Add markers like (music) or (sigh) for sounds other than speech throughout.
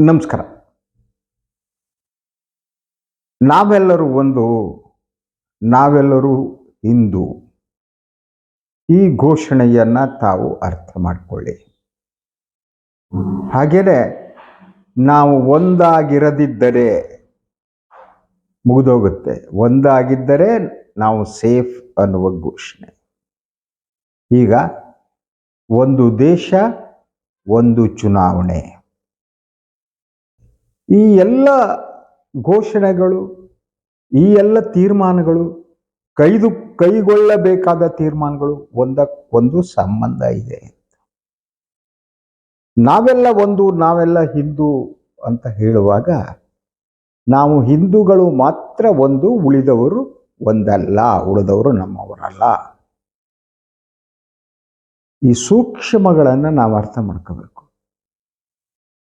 ನಮಸ್ಕಾರ. ನಾವೆಲ್ಲರೂ ಒಂದು, ನಾವೆಲ್ಲರೂ ಹಿಂದೂ. ಈ ಘೋಷಣೆಯನ್ನು ತಾವು ಅರ್ಥ ಮಾಡಿಕೊಳ್ಳಿ. ಹಾಗೆಯೇ ನಾವು ಒಂದಾಗಿರದಿದ್ದರೆ ಮುಗಿದೋಗುತ್ತೆ. ಒಂದಾಗಿದ್ದರೆ ನಾವು ಸೇಫ್ ಅನ್ನುವ ಘೋಷಣೆ. ಈಗ ಒಂದು ದೇಶ, ಒಂದು ಚುನಾವಣೆ. ಈ ಎಲ್ಲ ಘೋಷಣೆಗಳು, ಈ ಎಲ್ಲ ತೀರ್ಮಾನಗಳು ಕೈದು, ಕೈಗೊಳ್ಳಬೇಕಾದ ತೀರ್ಮಾನಗಳು ಒಂದಕ್ಕೊಂದು ಸಂಬಂಧ ಇದೆ. ನಾವೆಲ್ಲ ಒಂದು, ನಾವೆಲ್ಲ ಹಿಂದೂ ಅಂತ ಹೇಳುವಾಗ ನಾವು ಹಿಂದೂಗಳು ಮಾತ್ರ ಒಂದು, ಉಳಿದವರು ಒಂದಲ್ಲ, ಉಳಿದವರು ನಮ್ಮವರಲ್ಲ. ಈ ಸೂಕ್ಷ್ಮಗಳನ್ನು ನಾವು ಅರ್ಥ ಮಾಡ್ಕೋಬೇಕು.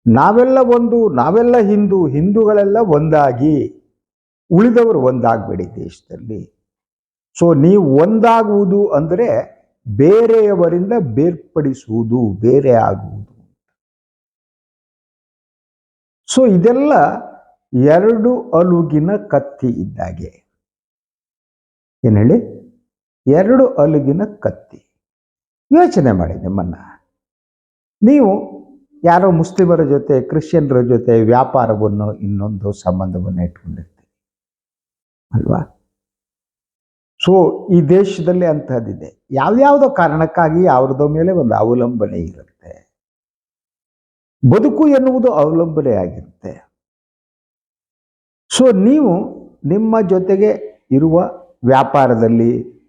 ನಾವೆಲ್ಲ ಒಂದು, ನಾವೆಲ್ಲ ಹಿಂದೂ, ಹಿಂದೂಗಳೆಲ್ಲ ಒಂದಾಗಿ ಉಳಿದವರು ಒಂದಾಗಬೇಡಿ ದೇಶದಲ್ಲಿ. ಸೊ ನೀವು ಒಂದಾಗುವುದು ಅಂದರೆ ಬೇರೆಯವರಿಂದ ಬೇರ್ಪಡಿಸುವುದು, ಬೇರೆ ಆಗುವುದು. ಸೊ ಇದೆಲ್ಲ ಎರಡು ಅಲುಗಿನ ಕತ್ತಿ ಇದ್ದಾಗೆ ಏನು ಹೇಳಿ? ಎರಡು ಅಲುಗಿನ ಕತ್ತಿ. ಯೋಚನೆ ಮಾಡಿ ನಿಮ್ಮನ್ನು. ನೀವು ಯಾರೋ ಮುಸ್ಲಿಮರ ಜೊತೆ, ಕ್ರಿಶ್ಚಿಯನ್ರ ಜೊತೆ ವ್ಯಾಪಾರವನ್ನು ಇನ್ನೊಂದು ಸಂಬಂಧವನ್ನು ಇಟ್ಕೊಂಡಿರ್ತೀವಿ ಅಲ್ವಾ? ಸೊ ಈ ದೇಶದಲ್ಲಿ ಅಂತಹದ್ದಿದೆ. ಯಾವ್ಯಾವುದೋ ಕಾರಣಕ್ಕಾಗಿ ಅವ್ರದ ಮೇಲೆ ಒಂದು ಅವಲಂಬನೆ ಇರುತ್ತೆ. ಬದುಕು ಎನ್ನುವುದು ಅವಲಂಬನೆ ಆಗಿರುತ್ತೆ. ಸೊ ನೀವು ನಿಮ್ಮ ಜೊತೆಗೆ ಇರುವ ವ್ಯಾಪಾರದಲ್ಲಿ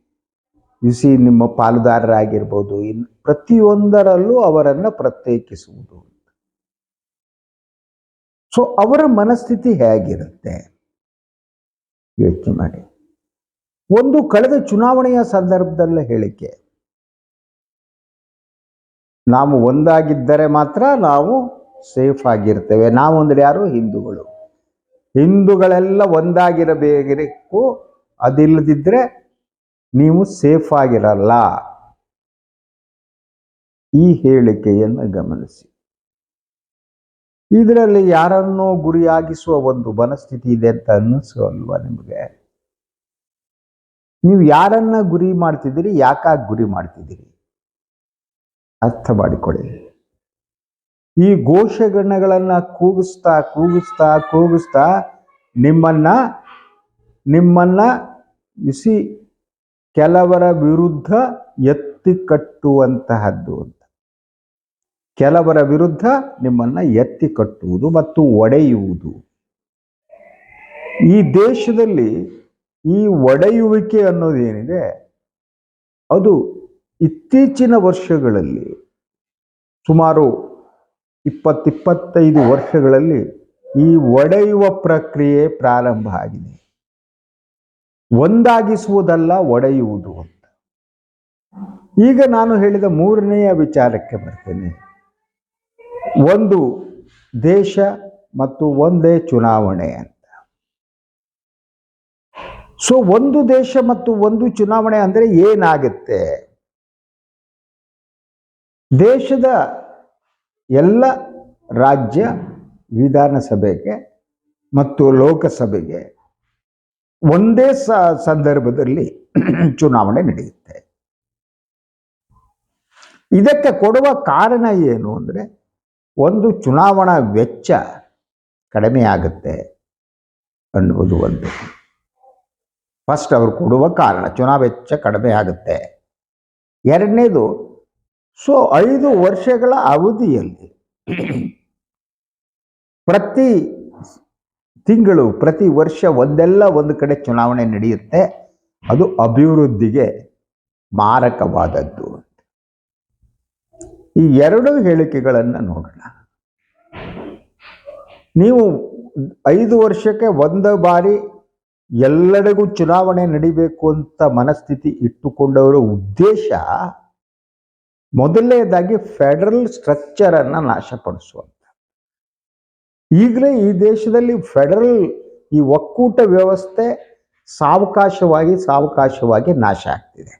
ಬಿಸಿ ನಿಮ್ಮ ಪಾಲುದಾರರಾಗಿರ್ಬೋದು. ಇನ್ ಪ್ರತಿಯೊಂದರಲ್ಲೂ ಅವರನ್ನು ಪ್ರತ್ಯೇಕಿಸುವುದು. ಸೊ ಅವರ ಮನಸ್ಥಿತಿ ಹೇಗಿರುತ್ತೆ? ಯೋಚನೆ ಮಾಡಿ. ಒಂದು ಕಳೆದ ಚುನಾವಣೆಯ ಸಂದರ್ಭದಲ್ಲೇ ಹೇಳಿಕೆ. ನಾವು ಒಂದಾಗಿದ್ದರೆ ಮಾತ್ರ ನಾವು ಸೇಫ್ ಆಗಿರ್ತೇವೆ. ನಾವು ಅಂದ್ರೆ ಯಾರು? ಹಿಂದೂಗಳು. ಹಿಂದೂಗಳೆಲ್ಲ ಒಂದಾಗಿರಬೇಕು. ಅದಿಲ್ಲದಿದ್ದರೆ ನೀವು ಸೇಫ್ ಆಗಿರಲ್ಲ. ಈ ಹೇಳಿಕೆಯನ್ನು ಗಮನಿಸಿ. ಇದರಲ್ಲಿ ಯಾರನ್ನೋ ಗುರಿಯಾಗಿಸುವ ಒಂದು ಮನಸ್ಥಿತಿ ಇದೆ ಅಂತ ಅನ್ನಿಸಲ್ವಾ ನಿಮಗೆ? ನೀವು ಯಾರನ್ನ ಗುರಿ ಮಾಡ್ತಿದ್ದೀರಿ, ಯಾಕಾಗಿ ಗುರಿ ಮಾಡ್ತಿದ್ದೀರಿ? ಅರ್ಥ ಮಾಡಿಕೊಳ್ಳಿ. ಈ ಘೋಷಗಣಗಳನ್ನ ಕೂಗಿಸ್ತಾ ಕೂಗಿಸ್ತಾ ಕೂಗಿಸ್ತಾ ನಿಮ್ಮನ್ನ ನಿಮ್ಮನ್ನ ಇಸಿ ಕೆಲವರ ವಿರುದ್ಧ ಎತ್ತಿ ಕಟ್ಟುವಂತಹದ್ದು ಅಂತ. ಕೆಲವರ ವಿರುದ್ಧ ನಿಮ್ಮನ್ನು ಎತ್ತಿ ಕಟ್ಟುವುದು ಮತ್ತು ಒಡೆಯುವುದು. ಈ ದೇಶದಲ್ಲಿ ಈ ಒಡೆಯುವಿಕೆ ಅನ್ನೋದೇನಿದೆ ಅದು ಇತ್ತೀಚಿನ ವರ್ಷಗಳಲ್ಲಿ, ಸುಮಾರು ಇಪ್ಪತ್ತಿಪ್ಪತ್ತೈದು ವರ್ಷಗಳಲ್ಲಿ ಈ ಒಡೆಯುವ ಪ್ರಕ್ರಿಯೆ ಪ್ರಾರಂಭ ಆಗಿದೆ. ಒಂದಾಗಿಸುವುದಲ್ಲ, ಒಡೆಯುವುದು ಅಂತ. ಈಗ ನಾನು ಹೇಳಿದ ಮೂರನೆಯ ವಿಚಾರಕ್ಕೆ ಬರ್ತೇನೆ. ಒಂದು ದೇಶ ಮತ್ತು ಒಂದೇ ಚುನಾವಣೆ ಅಂತ. ಸೊ ಒಂದು ದೇಶ ಮತ್ತು ಒಂದು ಚುನಾವಣೆ ಅಂದರೆ ಏನಾಗುತ್ತೆ? ದೇಶದ ಎಲ್ಲ ರಾಜ್ಯ ವಿಧಾನಸಭೆಗೆ ಮತ್ತು ಲೋಕಸಭೆಗೆ ಒಂದೇ ಸಂದರ್ಭದಲ್ಲಿ (clears throat) ಚುನಾವಣೆ ನಡೆಯುತ್ತೆ. ಇದಕ್ಕೆ ಕೊಡುವ ಕಾರಣ ಏನು ಅಂದರೆ, ಒಂದು ಚುನಾವಣಾ ವೆಚ್ಚ ಕಡಿಮೆ ಆಗುತ್ತೆ ಅನ್ನುವುದು ಒಂದು. ಫಸ್ಟ್ ಅವರು ಕೊಡುವ ಕಾರಣ, ಚುನಾವ ವೆಚ್ಚ ಕಡಿಮೆ ಆಗುತ್ತೆ. ಎರಡನೇದು, ಸೊ, ಐದು ವರ್ಷಗಳ ಅವಧಿಯಲ್ಲಿ (clears throat) ಪ್ರತಿ ತಿಂಗಳು ಪ್ರತಿ ವರ್ಷ ಒಂದೆಲ್ಲ ಒಂದು ಕಡೆ ಚುನಾವಣೆ ನಡೆಯುತ್ತೆ. ಅದು ಅಭಿವೃದ್ಧಿಗೆ ಮಾರಕವಾದದ್ದು. ಈ ಎರಡು ಹೇಳಿಕೆಗಳನ್ನು ನೋಡೋಣ. ನೀವು ಐದು ವರ್ಷಕ್ಕೆ ಒಂದು ಬಾರಿ ಎಲ್ಲರಿಗೂ ಚುನಾವಣೆ ನಡಿಬೇಕು ಅಂತ ಮನಸ್ಥಿತಿ ಇಟ್ಟುಕೊಂಡವರ ಉದ್ದೇಶ ಮೊದಲನೇದಾಗಿ ಫೆಡರಲ್ ಸ್ಟ್ರಕ್ಚರನ್ನು ನಾಶಪಡಿಸುವ. ಈಗಲೇ ಈ ದೇಶದಲ್ಲಿ ಫೆಡರಲ್ ಈ ಒಕ್ಕೂಟ ವ್ಯವಸ್ಥೆ ಸಾವಕಾಶವಾಗಿ ಸಾವಕಾಶವಾಗಿ ನಾಶ ಆಗ್ತಿದೆ.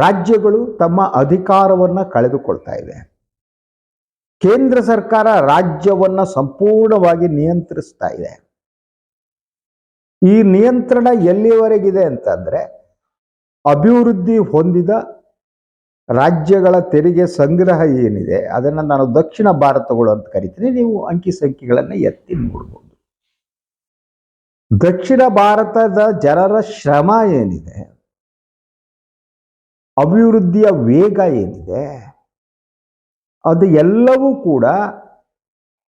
ರಾಜ್ಯಗಳು ತಮ್ಮ ಅಧಿಕಾರವನ್ನು ಕಳೆದುಕೊಳ್ತಾ ಇವೆ ಕೇಂದ್ರ ಸರ್ಕಾರ ರಾಜ್ಯವನ್ನ ಸಂಪೂರ್ಣವಾಗಿ ನಿಯಂತ್ರಿಸ್ತಾ ಇದೆ. ಈ ನಿಯಂತ್ರಣ ಎಲ್ಲಿವರೆಗಿದೆ ಅಂತಂದ್ರೆ ಅಭಿವೃದ್ಧಿ ಹೊಂದಿದ ರಾಜ್ಯಗಳ ತೆರಿಗೆ ಸಂಗ್ರಹ ಏನಿದೆ, ಅದನ್ನು ನಾನು ದಕ್ಷಿಣ ಭಾರತಗಳು ಅಂತ ಕರಿತೀನಿ. ನೀವು ಅಂಕಿ ಸಂಖ್ಯೆಗಳನ್ನು ಎತ್ತಿ ನೋಡ್ಬೋದು. ದಕ್ಷಿಣ ಭಾರತದ ಜನರ ಶ್ರಮ ಏನಿದೆ, ಅಭಿವೃದ್ಧಿಯ ವೇಗ ಏನಿದೆ, ಅದು ಎಲ್ಲವೂ ಕೂಡ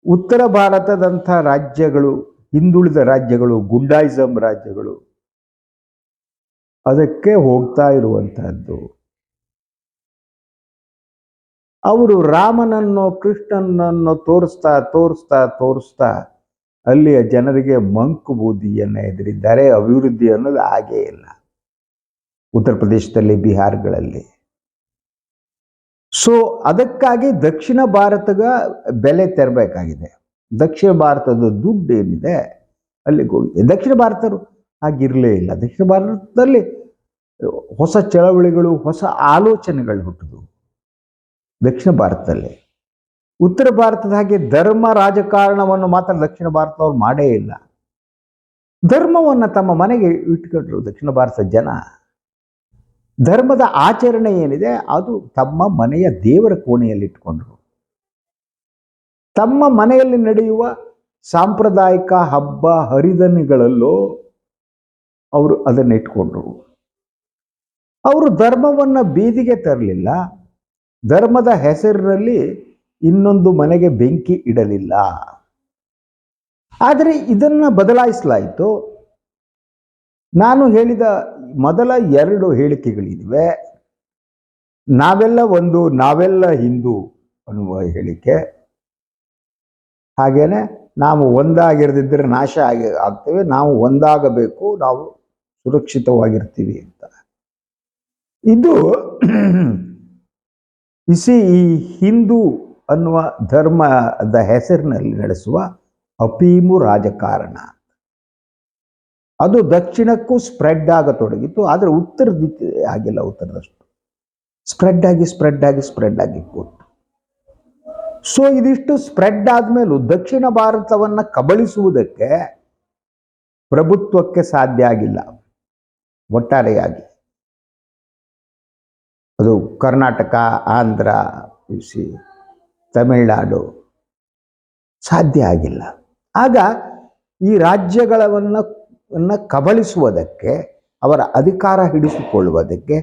ಉತ್ತರ ಭಾರತದಂಥ ರಾಜ್ಯಗಳು, ಹಿಂದುಳಿದ ರಾಜ್ಯಗಳು, ಗುಂಡಾಯಿಸಂ ರಾಜ್ಯಗಳು, ಅದಕ್ಕೆ ಹೋಗ್ತಾ ಇರುವಂತಹದ್ದು. ಅವರು ರಾಮನನ್ನು ಕೃಷ್ಣನನ್ನು ತೋರಿಸ್ತಾ ತೋರಿಸ್ತಾ ತೋರಿಸ್ತಾ ಅಲ್ಲಿಯ ಜನರಿಗೆ ಮಂಕು ಬೂದಿಯನ್ನು ಎದುರಿದ್ದಾರೆ. ಅಭಿವೃದ್ಧಿ ಅನ್ನೋದು ಹಾಗೇ ಇಲ್ಲ. ಉತ್ತರ ಪ್ರದೇಶದಲ್ಲಿ, ಬಿಹಾರ್ಗಳಲ್ಲಿ. ಸೊ ಅದಕ್ಕಾಗಿ ದಕ್ಷಿಣ ಭಾರತಗ ಬೆಲೆ ತೆರಬೇಕಾಗಿದೆ. ದಕ್ಷಿಣ ಭಾರತದ ದುಡ್ಡು ಏನಿದೆ, ಅಲ್ಲಿಗೆ ಹೋಗಿದೆ. ದಕ್ಷಿಣ ಭಾರತರು ಹಾಗಿರಲೇ ಇಲ್ಲ. ದಕ್ಷಿಣ ಭಾರತದಲ್ಲಿ ಹೊಸ ಚಳವಳಿಗಳು, ಹೊಸ ಆಲೋಚನೆಗಳು ಹುಟ್ಟಿದ್ವು. ದಕ್ಷಿಣ ಭಾರತದಲ್ಲಿ. ಉತ್ತರ ಭಾರತದ ಹಾಗೆ ಧರ್ಮ, ರಾಜಕಾರಣವನ್ನು ಮಾತ್ರ ದಕ್ಷಿಣ ಭಾರತದವ್ರು ಮಾಡೇ ಇಲ್ಲ. ಧರ್ಮವನ್ನು ತಮ್ಮ ಮನೆಗೆ ಇಟ್ಕೊಂಡ್ರು ದಕ್ಷಿಣ ಭಾರತದ ಜನ, ಧರ್ಮದ ಆಚರಣೆ ಏನಿದೆ ಅದು ತಮ್ಮ ಮನೆಯ ದೇವರ ಕೋಣೆಯಲ್ಲಿ ಇಟ್ಕೊಂಡ್ರು. ತಮ್ಮ ಮನೆಯಲ್ಲಿ ನಡೆಯುವ ಸಾಂಪ್ರದಾಯಿಕ ಹಬ್ಬ, ಹರಿದನಿಗಳಲ್ಲೂ ಅವರು ಅದನ್ನು ಇಟ್ಕೊಂಡ್ರು. ಅವರು ಧರ್ಮವನ್ನು ಬೀದಿಗೆ ತರಲಿಲ್ಲ. ಧರ್ಮದ ಹೆಸರಿನಲ್ಲಿ ಇನ್ನೊಂದು ಮನೆಗೆ ಬೆಂಕಿ ಇಡಲಿಲ್ಲ. ಆದರೆ ಇದನ್ನ ಬದಲಾಯಿಸಲಾಯಿತು. ನಾನು ಹೇಳಿದ ಮೊದಲ ಎರಡು ಹೇಳಿಕೆಗಳಿವೆ. ನಾವೆಲ್ಲ ಒಂದು, ನಾವೆಲ್ಲ ಹಿಂದೂ ಅನ್ನುವ ಹೇಳಿಕೆ. ಹಾಗೇನೆ ನಾವು ಒಂದಾಗಿರದಿದ್ದರೆ ನಾಶ ಆಗಿ, ಆಗ್ತೇವೆ. ನಾವು ಒಂದಾಗಬೇಕು, ನಾವು ಸುರಕ್ಷಿತವಾಗಿರ್ತೀವಿ ಅಂತ. ಇದು ಇಸಿ ಈ ಹಿಂದೂ ಅನ್ನುವ ಧರ್ಮದ ಹೆಸರಿನಲ್ಲಿ ನಡೆಸುವ ಅಪೀಮು ರಾಜಕಾರಣ. ಅದು ದಕ್ಷಿಣಕ್ಕೂ ಸ್ಪ್ರೆಡ್ ಆಗತೊಡಗಿತ್ತು ಆದರೆ ಉತ್ತರ ದಿಕ್ಕು ಆಗಿಲ್ಲ, ಉತ್ತರದಷ್ಟು. ಸ್ಪ್ರೆಡ್ ಆಗಿ ಸ್ಪ್ರೆಡ್ ಆಗಿ ಸ್ಪ್ರೆಡ್ ಆಗಿ ಕೊಟ್ಟು. ಸೊ ಇದಿಷ್ಟು ಸ್ಪ್ರೆಡ್ ಆದಮೇಲೂ ದಕ್ಷಿಣ ಭಾರತವನ್ನು ಕಬಳಿಸುವುದಕ್ಕೆ ಪ್ರಭುತ್ವಕ್ಕೆ ಸಾಧ್ಯ ಆಗಿಲ್ಲ. ಒಟ್ಟಾರೆಯಾಗಿ. ಅದು ಕರ್ನಾಟಕ, ಆಂಧ್ರ ಸಿ ತಮಿಳುನಾಡು ಸಾಧ್ಯ ಆಗಿಲ್ಲ. ಆಗ ಈ ರಾಜ್ಯಗಳವನ್ನ ನ್ನ ಕಬಳಿಸುವುದಕ್ಕೆ, ಅವರ ಅಧಿಕಾರ ಹಿಡಿಸಿಕೊಳ್ಳುವುದಕ್ಕೆ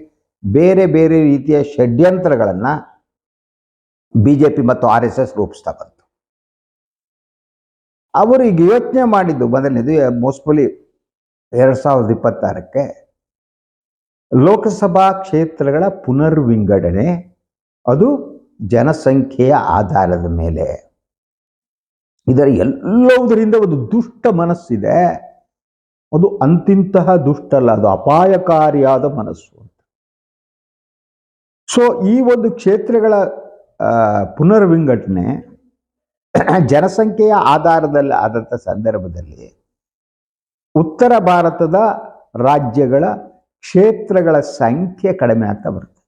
ಬೇರೆ ಬೇರೆ ರೀತಿಯ ಷಡ್ಯಂತ್ರಗಳನ್ನು ಬಿ ಜೆ ಪಿ ಮತ್ತು ಆರ್ ಎಸ್ ಎಸ್ ರೂಪಿಸ್ತಾ ಬಂತು. ಅವರು ಈಗ ಯೋಚನೆ ಮಾಡಿದ್ದು ಮೊದಲನೇದು ಮೋಸ್ಟ್ಲಿ ಎರಡು ಸಾವಿರದ ಇಪ್ಪತ್ತಾರಕ್ಕೆ ಲೋಕಸಭಾ ಕ್ಷೇತ್ರಗಳ ಪುನರ್ವಿಂಗಡಣೆ, ಅದು ಜನಸಂಖ್ಯೆಯ ಆಧಾರದ ಮೇಲೆ. ಇದರ ಎಲ್ಲವುದರಿಂದ ಒಂದು ದುಷ್ಟ ಮನಸ್ಸಿದೆ. ಅದು ಅಂತಿಂತಹ ದುಷ್ಟಲ್ಲ, ಅದು ಅಪಾಯಕಾರಿಯಾದ ಮನಸ್ಸು ಅಂತ. ಸೊ ಈ ಒಂದು ಕ್ಷೇತ್ರಗಳ ಪುನರ್ವಿಂಗಡಣೆ ಜನಸಂಖ್ಯೆಯ ಆಧಾರದಲ್ಲಿ ಆದಂಥ ಸಂದರ್ಭದಲ್ಲಿ ಉತ್ತರ ಭಾರತದ ರಾಜ್ಯಗಳ ಕ್ಷೇತ್ರಗಳ ಸಂಖ್ಯೆ ಕಡಿಮೆ ಆಗ್ತಾ ಬರುತ್ತೆ.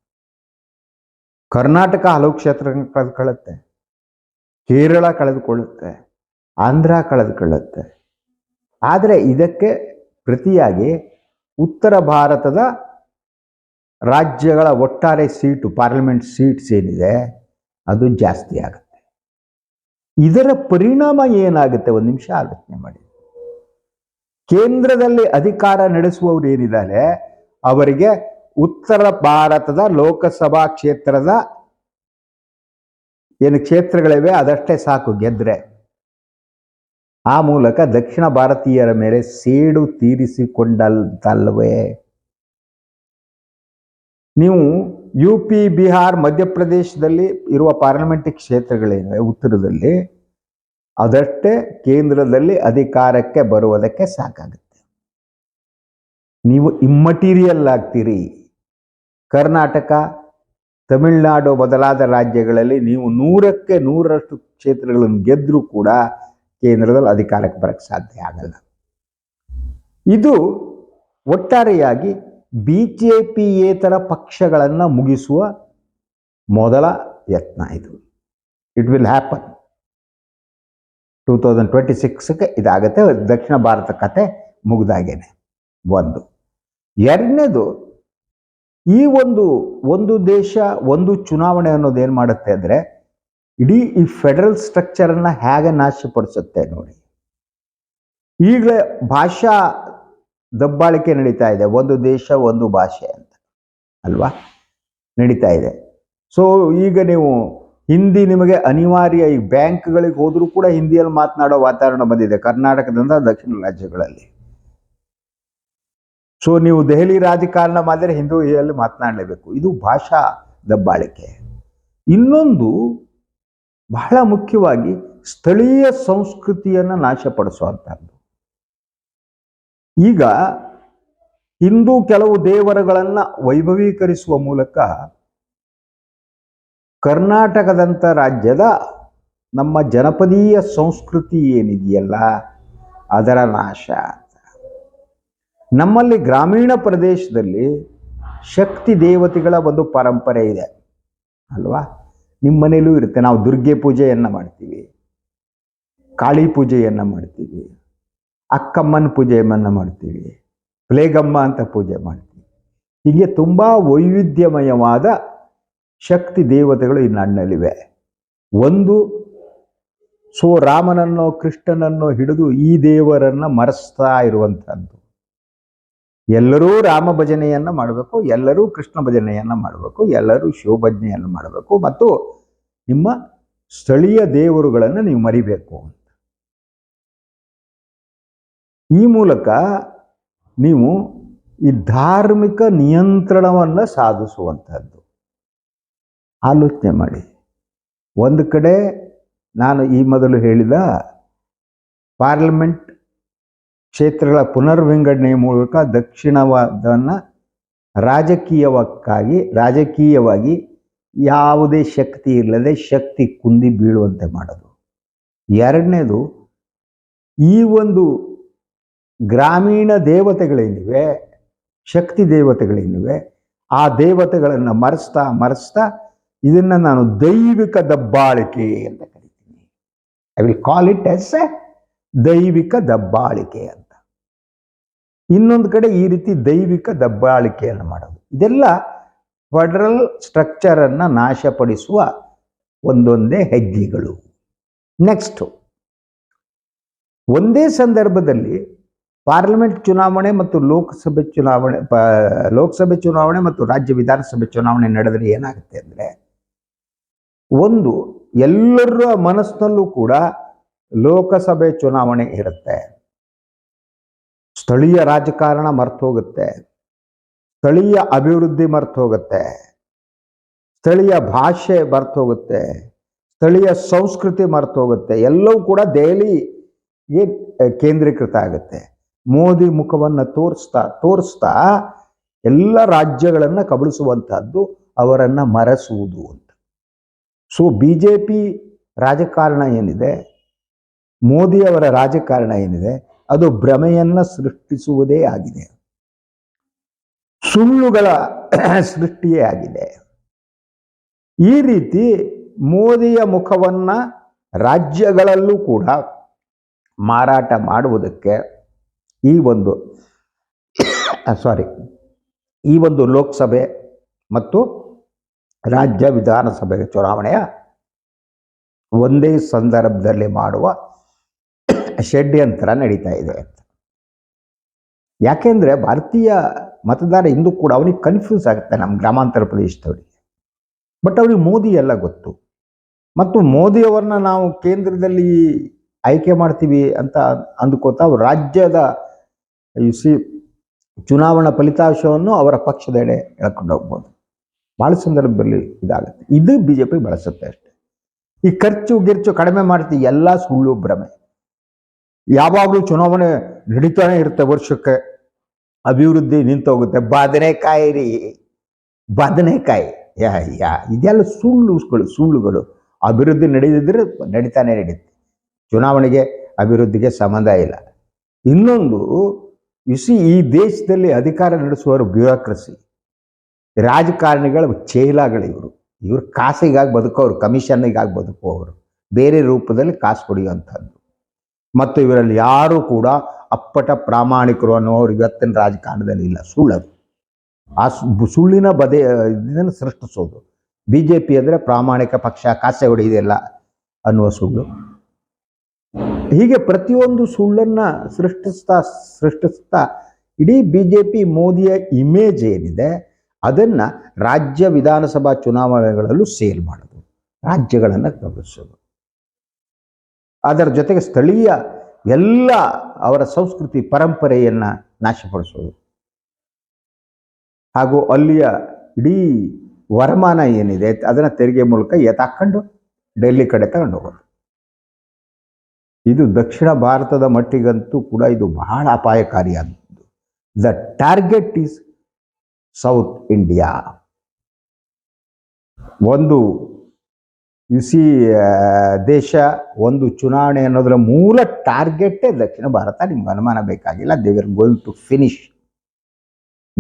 ಕರ್ನಾಟಕ ಹಲವು ಕ್ಷೇತ್ರ ಕಳೆದುಕೊಳ್ಳುತ್ತೆ. ಕೇರಳ ಕಳೆದುಕೊಳ್ಳುತ್ತೆ. ಆಂಧ್ರ ಕಳೆದುಕೊಳ್ಳುತ್ತೆ. ಆದರೆ ಇದಕ್ಕೆ ಪ್ರತಿಯಾಗಿ ಉತ್ತರ ಭಾರತದ ರಾಜ್ಯಗಳ ಒಟ್ಟಾರೆ ಸೀಟು, ಪಾರ್ಲಿಮೆಂಟ್ ಸೀಟ್ಸ್ ಏನಿದೆ, ಅದು ಜಾಸ್ತಿ ಆಗುತ್ತೆ. ಇದರ ಪರಿಣಾಮ ಏನಾಗುತ್ತೆ? ಒಂದು ನಿಮಿಷ ಆಲೋಚನೆ ಮಾಡಿ. ಕೇಂದ್ರದಲ್ಲಿ ಅಧಿಕಾರ ನಡೆಸುವವರು ಏನಿದ್ದಾರೆ ಅವರಿಗೆ ಉತ್ತರ ಭಾರತದ ಲೋಕಸಭಾ ಕ್ಷೇತ್ರದ ಏನು ಕ್ಷೇತ್ರಗಳಿವೆ ಅದಷ್ಟೇ ಸಾಕು ಗೆದ್ರೆ. ಆ ಮೂಲಕ ದಕ್ಷಿಣ ಭಾರತೀಯರ ಮೇಲೆ ಸೇಡು ತೀರಿಸಿಕೊಂಡಲ್ವೇ ನೀವು ಯು ಪಿ ಬಿಹಾರ್ ಮಧ್ಯಪ್ರದೇಶದಲ್ಲಿ ಇರುವ ಪಾರ್ಲಿಮೆಂಟ್ ಕ್ಷೇತ್ರಗಳೇನಿವೆ ಉತ್ತರದಲ್ಲಿ ಅದಷ್ಟೇ ಕೇಂದ್ರದಲ್ಲಿ ಅಧಿಕಾರಕ್ಕೆ ಬರುವುದಕ್ಕೆ ಸಾಕಾಗುತ್ತೆ. ನೀವು ಇಮ್ಮಟೀರಿಯಲ್ ಆಗ್ತೀರಿ. ಕರ್ನಾಟಕ, ತಮಿಳುನಾಡು ಬದಲಾದ ರಾಜ್ಯಗಳಲ್ಲಿ ನೀವು ನೂರಕ್ಕೆ ನೂರರಷ್ಟು ಕ್ಷೇತ್ರಗಳನ್ನು ಗೆದ್ದರೂ ಕೂಡ ಕೇಂದ್ರದಲ್ಲಿ ಅಧಿಕಾರಕ್ಕೆ ಬರಕ್ಕೆ ಸಾಧ್ಯ ಆಗಲ್ಲ. ಇದು ಒಟ್ಟಾರೆಯಾಗಿ ಬಿ ಜೆ ಪಿಯೇತರ ಪಕ್ಷಗಳನ್ನು ಮುಗಿಸುವ ಮೊದಲ ಯತ್ನ ಇದು. It will happen two thousand twenty ಸಿಕ್ಸ್ಗೆ ಇದಾಗುತ್ತೆ. ದಕ್ಷಿಣ ಭಾರತ ಕತೆ ಮುಗಿದಾಗೇನೆ. ಒಂದು. ಎರಡನೇದು, ಈ ಒಂದು ಒಂದು ದೇಶ, ಒಂದು ಚುನಾವಣೆ ಅನ್ನೋದು ಏನು ಮಾಡುತ್ತೆ ಅಂದರೆ, ಇಡೀ ಈ ಫೆಡರಲ್ ಸ್ಟ್ರಕ್ಚರನ್ನು ಹೇಗೆ ನಾಶಪಡಿಸುತ್ತೆ ನೋಡಿ. ಈಗಲೇ ಭಾಷಾ ದಬ್ಬಾಳಿಕೆ ನಡೀತಾ ಇದೆ, ಒಂದು ದೇಶ, ಒಂದು ಭಾಷೆ ಅಂತ, ಅಲ್ವಾ? ನಡೀತಾ ಇದೆ. ಸೊ ಈಗ ನೀವು ಹಿಂದಿ ನಿಮಗೆ ಅನಿವಾರ್ಯ, ಈ ಬ್ಯಾಂಕ್ಗಳಿಗೆ ಹೋದರೂ ಕೂಡ ಹಿಂದಿಯಲ್ಲಿ ಮಾತನಾಡೋ ವಾತಾವರಣ ಬಂದಿದೆ, ಕರ್ನಾಟಕದಿಂದ ದಕ್ಷಿಣ ರಾಜ್ಯಗಳಲ್ಲಿ. ಸೊ ನೀವು ದೆಹಲಿ ರಾಜಕಾರಣ ಮಾಡಿದರೆ ಹಿಂದೂಯಲ್ಲಿ ಮಾತನಾಡಲೇಬೇಕು. ಇದು ಭಾಷಾ ದಬ್ಬಾಳಿಕೆ. ಇನ್ನೊಂದು ಬಹಳ ಮುಖ್ಯವಾಗಿ ಸ್ಥಳೀಯ ಸಂಸ್ಕೃತಿಯನ್ನು ನಾಶಪಡಿಸುವಂಥದ್ದು ಈಗ ಹಿಂದೂ ಕೆಲವು ದೇವರುಗಳನ್ನು ವೈಭವೀಕರಿಸುವ ಮೂಲಕ ಕರ್ನಾಟಕದಂಥ ರಾಜ್ಯದ ನಮ್ಮ ಜನಪದೀಯ ಸಂಸ್ಕೃತಿ ಏನಿದೆಯಲ್ಲ, ಅದರ ನಾಶ. ನಮ್ಮಲ್ಲಿ ಗ್ರಾಮೀಣ ಪ್ರದೇಶದಲ್ಲಿ ಶಕ್ತಿ ದೇವತೆಗಳ ಒಂದು ಪರಂಪರೆ ಇದೆ. ಅಲ್ವಾ? ನಿಮ್ಮ ಮನೇಲೂ ಇರುತ್ತೆ. ನಾವು ದುರ್ಗೆ ಪೂಜೆಯನ್ನು ಮಾಡ್ತೀವಿ. ಕಾಳಿ ಪೂಜೆಯನ್ನು ಮಾಡ್ತೀವಿ. ಅಕ್ಕಮ್ಮನ ಪೂಜೆಯನ್ನು ಮಾಡ್ತೀವಿ. ಪ್ಲೇಗಮ್ಮ ಅಂತ ಪೂಜೆ ಮಾಡ್ತೀವಿ. ಹೀಗೆ ತುಂಬ ವೈವಿಧ್ಯಮಯವಾದ ಶಕ್ತಿ ದೇವತೆಗಳು ಈ ನಾಡಿನಲ್ಲಿವೆ ಒಂದು ಸೊ ರಾಮನನ್ನೋ ಕೃಷ್ಣನನ್ನೋ ಹಿಡಿದು ಈ ದೇವರನ್ನು ಮರೆಸ್ತಾ ಇರುವಂಥದ್ದು. ಎಲ್ಲರೂ ರಾಮ ಭಜನೆಯನ್ನು ಮಾಡಬೇಕು, ಎಲ್ಲರೂ ಕೃಷ್ಣ ಭಜನೆಯನ್ನು ಮಾಡಬೇಕು, ಎಲ್ಲರೂ ಶಿವಭಜನೆಯನ್ನು ಮಾಡಬೇಕು ಮತ್ತು ನಿಮ್ಮ ಸ್ಥಳೀಯ ದೇವರುಗಳನ್ನು ನೀವು ಮರಿಬೇಕು ಅಂತ. ಈ ಮೂಲಕ ನೀವು ಈ ಧಾರ್ಮಿಕ ನಿಯಂತ್ರಣವನ್ನು ಸಾಧಿಸುವಂಥದ್ದು ಆಲೋಚನೆ ಮಾಡಿ. ಒಂದು ಕಡೆ ನಾನು ಈ ಮೊದಲು ಹೇಳಿದ ಪಾರ್ಲಿಮೆಂಟ್ ಕ್ಷೇತ್ರಗಳ ಪುನರ್ವಿಂಗಡಣೆ ಮೂಲಕ ದಕ್ಷಿಣವಾದವನ್ನು ರಾಜಕೀಯವಕ್ಕಾಗಿ ರಾಜಕೀಯವಾಗಿ ಯಾವುದೇ ಶಕ್ತಿ ಇಲ್ಲದೆ ಶಕ್ತಿ ಕುಂದಿ ಬೀಳುವಂತೆ ಮಾಡೋದು. ಎರಡನೇದು, ಈ ಒಂದು ಗ್ರಾಮೀಣ ದೇವತೆಗಳೇನಿವೆ ಶಕ್ತಿ ದೇವತೆಗಳೇನಿವೆ ಆ ದೇವತೆಗಳನ್ನು ಮರೆಸ್ತಾ ಮರೆಸ್ತಾ ಇದನ್ನ ನಾನು ದೈವಿಕ ದಬ್ಬಾಳಿಕೆ ಅಂತ ಕರಿತೀನಿ. I will call it as a ದೈವಿಕ ದಬ್ಬಾಳಿಕೆ ಅಂತ. ಇನ್ನೊಂದು ಕಡೆ ಈ ರೀತಿ ದೈವಿಕ ದಬ್ಬಾಳಿಕೆಯನ್ನು ಮಾಡೋದು. ಇದೆಲ್ಲ ಫೆಡರಲ್ ಸ್ಟ್ರಕ್ಚರನ್ನು ನಾಶಪಡಿಸುವ ಒಂದೊಂದೇ ಹೆಜ್ಜೆಗಳು. ನೆಕ್ಸ್ಟು, ಒಂದೇ ಸಂದರ್ಭದಲ್ಲಿ ಪಾರ್ಲಿಮೆಂಟ್ ಚುನಾವಣೆ ಮತ್ತು ಲೋಕಸಭೆ ಚುನಾವಣೆ, ಪ, ಲೋಕಸಭೆ ಚುನಾವಣೆ ಮತ್ತು ರಾಜ್ಯ ವಿಧಾನಸಭೆ ಚುನಾವಣೆ ನಡೆದರೆ ಏನಾಗುತ್ತೆ ಅಂದರೆ, ಒಂದು, ಎಲ್ಲರ ಮನಸ್ಸಿನಲ್ಲೂ ಕೂಡ ಲೋಕಸಭೆ ಚುನಾವಣೆ ಇರುತ್ತೆ. ಸ್ಥಳೀಯ ರಾಜಕಾರಣ ಮರ್ತು ಹೋಗುತ್ತೆ. ಸ್ಥಳೀಯ ಅಭಿವೃದ್ಧಿ ಮರ್ತು ಹೋಗುತ್ತೆ. ಸ್ಥಳೀಯ ಭಾಷೆ ಮರ್ತು ಹೋಗುತ್ತೆ. ಸ್ಥಳೀಯ ಸಂಸ್ಕೃತಿ ಮರ್ತು ಹೋಗುತ್ತೆ. ಎಲ್ಲವೂ ಕೂಡ ದೆಹಲಿಗೆ ಕೇಂದ್ರೀಕೃತ ಆಗುತ್ತೆ. ಮೋದಿ ಮುಖವನ್ನು ತೋರಿಸ್ತಾ ತೋರಿಸ್ತಾ ಎಲ್ಲ ರಾಜ್ಯಗಳನ್ನು ಕಬಳಿಸುವಂತಹದ್ದು ಅವರನ್ನು ಮರೆಸುವುದು ಅಂತ. ಸೊ ಬಿ ಜೆ ಪಿ ರಾಜಕಾರಣ ಏನಿದೆ? ಮೋದಿಯವರ ರಾಜಕಾರಣ ಏನಿದೆ? ಅದು ಭ್ರಮೆಯನ್ನು ಸೃಷ್ಟಿಸುವುದೇ ಆಗಿದೆ. ಸುಳ್ಳುಗಳ ಸೃಷ್ಟಿಯೇ ಆಗಿದೆ. ಈ ರೀತಿ ಮೋದಿಯ ಮುಖವನ್ನ ರಾಜ್ಯಗಳಲ್ಲೂ ಕೂಡ ಮಾರಾಟ ಮಾಡುವುದಕ್ಕೆ ಈ ಒಂದು ಸಾರಿ ಈ ಒಂದು ಲೋಕಸಭೆ ಮತ್ತು ರಾಜ್ಯ ವಿಧಾನಸಭೆ ಚುನಾವಣೆಯ ಒಂದೇ ಸಂದರ್ಭದಲ್ಲಿ ಮಾಡುವ ಷಡ್ಯಂತ್ರ ನಡೀತಾ ಇದೆ ಅಂತ. ಯಾಕೆಂದ್ರೆ ಭಾರತೀಯ ಮತದಾರ ಇಂದು ಕೂಡ ಅವನಿಗೆ ಕನ್ಫ್ಯೂಸ್ ಆಗುತ್ತೆ ನಮ್ಮ ಗ್ರಾಮಾಂತರ ಪ್ರದೇಶದವರಿಗೆ. ಬಟ್ ಅವ್ರಿಗೆ ಮೋದಿ ಎಲ್ಲ ಗೊತ್ತು. ಮತ್ತು ಮೋದಿಯವರನ್ನ ನಾವು ಕೇಂದ್ರದಲ್ಲಿ ಆಯ್ಕೆ ಮಾಡ್ತೀವಿ ಅಂತ ಅಂದುಕೊತ ಅವ್ರು ರಾಜ್ಯದ ಸಿ ಚುನಾವಣಾ ಫಲಿತಾಂಶವನ್ನು ಅವರ ಪಕ್ಷದೆಡೆ ಎಳ್ಕೊಂಡು ಹೋಗ್ಬೋದು. ಭಾಳ ಸಂದರ್ಭದಲ್ಲಿ ಇದಾಗುತ್ತೆ. ಇದು ಬಿ ಜೆ ಪಿ ಬಳಸುತ್ತೆ ಅಷ್ಟೇ. ಈ ಖರ್ಚು ಗಿರ್ಚು ಕಡಿಮೆ ಮಾಡ್ತೀವಿ, ಎಲ್ಲ ಸುಳ್ಳು ಭ್ರಮೆ. ಯಾವಾಗಲೂ ಚುನಾವಣೆ ನಡೀತಾನೆ ಇರುತ್ತೆ ವರ್ಷಕ್ಕೆ. ಅಭಿವೃದ್ಧಿ ನಿಂತೋಗುತ್ತೆ ಬದನೆಕಾಯಿ ರೀ ಬದನೆಕಾಯಿ. ಯಾ ಯಾ, ಇದೆಲ್ಲ ಸುಳ್ಳುಗಳು ಸುಳ್ಳುಗಳು. ಅಭಿವೃದ್ಧಿ ನಡೆದಿದ್ರೆ ನಡೀತಾನೆ ನಡೀತೆ. ಚುನಾವಣೆಗೆ ಅಭಿವೃದ್ಧಿಗೆ ಸಂಬಂಧ ಇಲ್ಲ. ಇನ್ನೊಂದು ಇಸಿ ಈ ದೇಶದಲ್ಲಿ ಅಧಿಕಾರ ನಡೆಸುವವರು ಬ್ಯೂರೋಕ್ರಸಿ. ರಾಜಕಾರಣಿಗಳ ಚೇಲಾಗಳಿವರು ಇವರು. ಕಾಸಿಗಾಗಿ ಬದುಕೋರು ಕಮಿಷನ್ಗಾಗಿ ಬದುಕುವವರು. ಬೇರೆ ರೂಪದಲ್ಲಿ ಕಾಸು ಪಡೆಯುವಂಥದ್ದು. ಮತ್ತು ಇವರಲ್ಲಿ ಯಾರೂ ಕೂಡ ಅಪ್ಪಟ ಪ್ರಾಮಾಣಿಕರು ಅನ್ನೋರು ಇವತ್ತಿನ ರಾಜಕಾರಣದಲ್ಲಿ ಇಲ್ಲ. ಸುಳ್ಳದು. ಆ ಸುಳ್ಳಿನ ಬದೆ, ಇದನ್ನು ಸೃಷ್ಟಿಸೋದು. ಬಿ ಜೆ ಪಿ ಅಂದರೆ ಪ್ರಾಮಾಣಿಕ ಪಕ್ಷ ಕಾಸೆ ಹೊಡೆಯುವುದಿಲ್ಲ ಅನ್ನುವ ಸುಳ್ಳು. ಹೀಗೆ ಪ್ರತಿಯೊಂದು ಸುಳ್ಳನ್ನು ಸೃಷ್ಟಿಸ್ತಾ ಸೃಷ್ಟಿಸ್ತಾ ಇಡೀ ಬಿ ಜೆ ಪಿ ಮೋದಿಯ ಇಮೇಜ್ ಏನಿದೆ, ಅದನ್ನು ರಾಜ್ಯ ವಿಧಾನಸಭಾ ಚುನಾವಣೆಗಳಲ್ಲೂ ಸೇಲ್ ಮಾಡೋದು, ರಾಜ್ಯಗಳನ್ನು ಗಮನಿಸೋದು. ಅದರ ಜೊತೆಗೆ ಸ್ಥಳೀಯ ಎಲ್ಲ ಅವರ ಸಂಸ್ಕೃತಿ ಪರಂಪರೆಯನ್ನು ನಾಶಪಡಿಸೋದು. ಹಾಗೂ ಅಲ್ಲಿಯ ಇಡೀ ವರಮಾನ ಏನಿದೆ ಅದನ್ನು ತೆರಿಗೆ ಮೂಲಕ ಎತ್ತಾಕೊಂಡು ಡೆಲ್ಲಿ ಕಡೆ ತಗೊಂಡು ಹೋಗೋದು. ಇದು ದಕ್ಷಿಣ ಭಾರತದ ಮಟ್ಟಿಗಂತೂ ಕೂಡ ಇದು ಬಹಳ ಅಪಾಯಕಾರಿಯಾದದ್ದು the target is South India. ಒಂದು ಸಿ ದೇಶ ಒಂದು ಚುನಾವಣೆ ಅನ್ನೋದರ ಮೂಲ ಟಾರ್ಗೆಟೇ ದಕ್ಷಿಣ ಭಾರತ. ನಿಮ್ಗೆ ಅನುಮಾನ ಬೇಕಾಗಿಲ್ಲ. ದೇ ಗೋಯಿಂಗ್ ಟು ಫಿನಿಶ್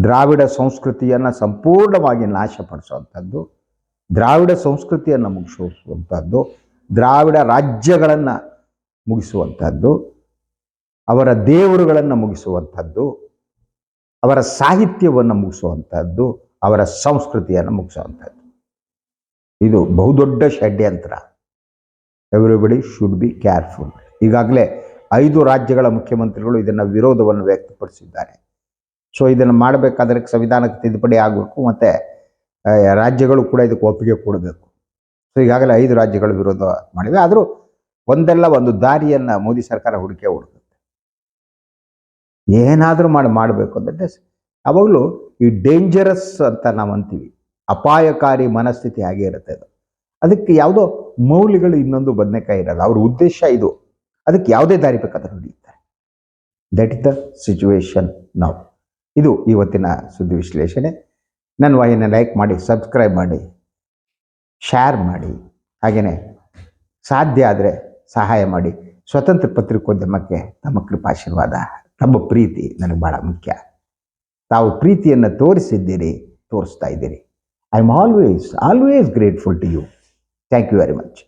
ದ್ರಾವಿಡ ಸಂಸ್ಕೃತಿಯನ್ನು ಸಂಪೂರ್ಣವಾಗಿ ನಾಶಪಡಿಸುವಂಥದ್ದು, ದ್ರಾವಿಡ ಸಂಸ್ಕೃತಿಯನ್ನು ಮುಗಿಸುವಂಥದ್ದು, ದ್ರಾವಿಡ ರಾಜ್ಯಗಳನ್ನು ಮುಗಿಸುವಂಥದ್ದು, ಅವರ ದೇವರುಗಳನ್ನು ಮುಗಿಸುವಂಥದ್ದು, ಅವರ ಸಾಹಿತ್ಯವನ್ನು ಮುಗಿಸುವಂಥದ್ದು, ಅವರ ಸಂಸ್ಕೃತಿಯನ್ನು ಮುಗಿಸುವಂಥದ್ದು. ಇದು ಬಹುದೊಡ್ಡ ಷಡ್ಯಂತ್ರ. ಎವ್ರಿಬಡಿ ಶುಡ್ ಬಿ ಕೇರ್ಫುಲ್ ಈಗಾಗಲೇ ಐದು ರಾಜ್ಯಗಳ ಮುಖ್ಯಮಂತ್ರಿಗಳು ಇದನ್ನು ವಿರೋಧವನ್ನು ವ್ಯಕ್ತಪಡಿಸಿದ್ದಾರೆ. ಸೊ ಇದನ್ನು ಮಾಡಬೇಕಾದ್ರೆ ಸಂವಿಧಾನಕ್ಕೆ ತಿದ್ದುಪಡಿ ಆಗಬೇಕು ಮತ್ತು ರಾಜ್ಯಗಳು ಕೂಡ ಇದಕ್ಕೆ ಒಪ್ಪಿಗೆ ಕೊಡಬೇಕು. ಸೊ ಈಗಾಗಲೇ ಐದು ರಾಜ್ಯಗಳು ವಿರೋಧ ಮಾಡಿವೆ. ಆದರೂ ಒಂದಲ್ಲ ಒಂದು ದಾರಿಯನ್ನು ಮೋದಿ ಸರ್ಕಾರ ಹುಡುಕೆ ಹುಡುಕುತ್ತೆ ಏನಾದರೂ ಮಾಡಿ, ಮಾಡಬೇಕು ಅಂದರೆ ಅವಾಗಲೂ ಈ ಡೇಂಜರಸ್ ಅಂತ ನಾವು ಅಂತೀವಿ. ಅಪಾಯಕಾರಿ ಮನಸ್ಥಿತಿ ಹಾಗೆ ಇರುತ್ತೆ ಅದು. ಅದಕ್ಕೆ ಯಾವುದೋ ಮೌಲ್ಯಗಳು ಇನ್ನೊಂದು ಬದನೆಕಾಯಿ ಇರಲ್ಲ. ಅವ್ರ ಉದ್ದೇಶ ಇದು. ಅದಕ್ಕೆ ಯಾವುದೇ ದಾರಿ ಬೇಕಾದ್ರೆ ಹಿಡಿಯುತ್ತಾರೆ. ದಟ್ ಇಸ್ ದ ಸಿಚುವೇಶನ್ ನಾವು ಇದು ಇವತ್ತಿನ ಸುದ್ದಿ ವಿಶ್ಲೇಷಣೆ. ನನ್ನ ವಾಹಿನ ಲೈಕ್ ಮಾಡಿ ಸಬ್ಸ್ಕ್ರೈಬ್ ಮಾಡಿ ಶೇರ್ ಮಾಡಿ. ಹಾಗೆಯೇ ಸಾಧ್ಯ ಆದರೆ ಸಹಾಯ ಮಾಡಿ. ಸ್ವತಂತ್ರ ಪತ್ರಿಕೋದ್ಯಮಕ್ಕೆ ತಮ್ಮ ಕೃಪಾಶೀರ್ವಾದ. ತಮ್ಮ ಪ್ರೀತಿ ನನಗೆ ಭಾಳ ಮುಖ್ಯ. ತಾವು ಪ್ರೀತಿಯನ್ನು ತೋರಿಸಿದ್ದೀರಿ, ತೋರಿಸ್ತಾ ಇದ್ದೀರಿ. I'm always, always grateful to you. Thank you very much.